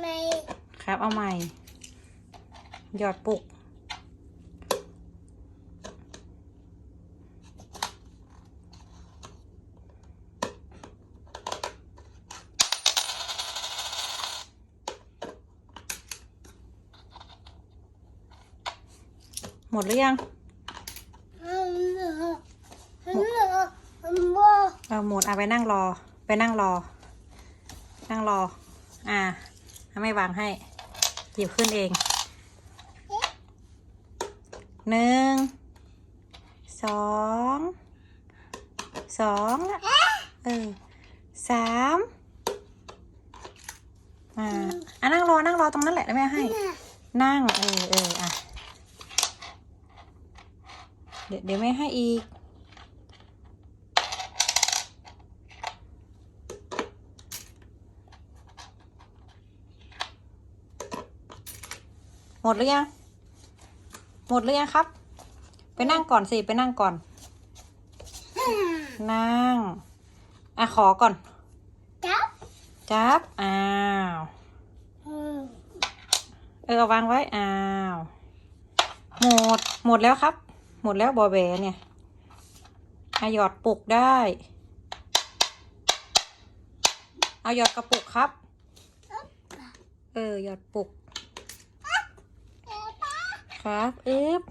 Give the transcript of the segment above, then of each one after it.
ไม่ครับเอาใหม่ หยอดปุก หมดหรือยังฮัลโหลฮัลโหลฮัลโหลเออหมดเอาไปนั่งรอ ไปนั่งรอ นั่งรอ อ่า ถ้าไม่วางให้หยิบขึ้นเองหนึ่งสองสองละเออสามอ่าอะนั่งรอนั่งรอตรงนั้นแหละแล้วแม่ให้ นั่งเออเอออะเดี๋ยวเดี๋ยวแม่ให้อีก หมดหรือยัง หมดหรือยังครับ ไปนั่งก่อนสิ ไปนั่งก่อน นั่ง อะขอก่อน จับ จับ อ้าวอืมเออเอาวางไว้ อ้าว หมด หมดแล้วครับ หมดแล้วบอแบเนี่ยอะหยอดปุกได้ เอาหยอดกระปุกครับ เออหยอดปุก ครับอึ๊บ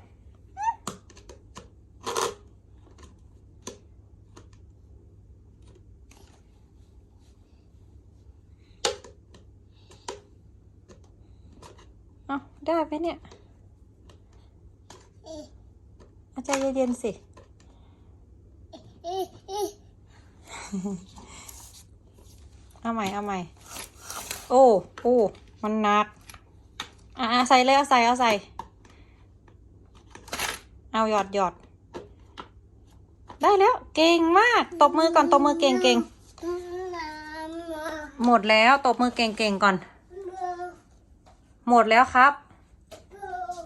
เอาได้ไหมเนี่ยอาใจเย็นๆสิ เอาใหม่ เอาใหม่ โอ้ โอ้ มันหนัก อะอะใส่เลย เอาใส่ เอาใส่ เอาหยอดหยอด ได้แล้ว เก่งมาก ตบมือก่อน ตบมือเก่งเก่งหมดแล้ว ตบมือเก่งเก่งก่อน หมดแล้วครับ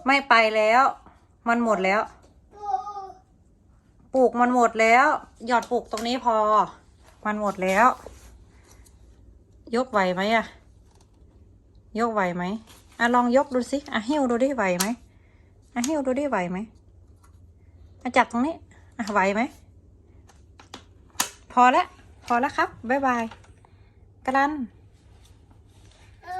ไม่ไปแล้ว มันหมดแล้ว ปลูกมันหมดแล้ว หยอดปลูกตรงนี้พอ มันหมดแล้ว ยกไหวไหมอะยกไหวไหมอะลองยกดูสิอะหิ้วดูไดิไหวไหมอะหิ้วดูไดิไหวไหม อะจับตรงนี้อะไหวไหม พอแล้วพอแล้วครับ บ๊ายบายกรันเอา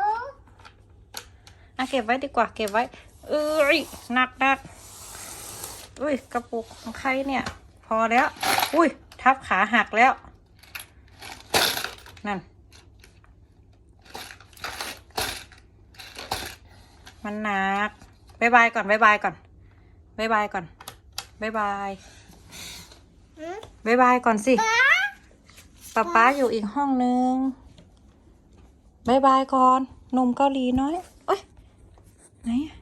อะเก็บไว้ดีกว่า เก็บไว้ เอ้ยหนักหนักอุ้ย กระปุกของใครเนี่ย พอแล้ว อุ้ย ทับขาหักแล้ว นั่น มันหนักบายบายก่อนบายบายก่อนบายบายก่อน บายบายหืมบายบายก่อนสิป๊าป๊าอยู่อีกห้องนึงบายบายก่อนหนุ่มเกาหลีน้อยเอ้ยไหนอะ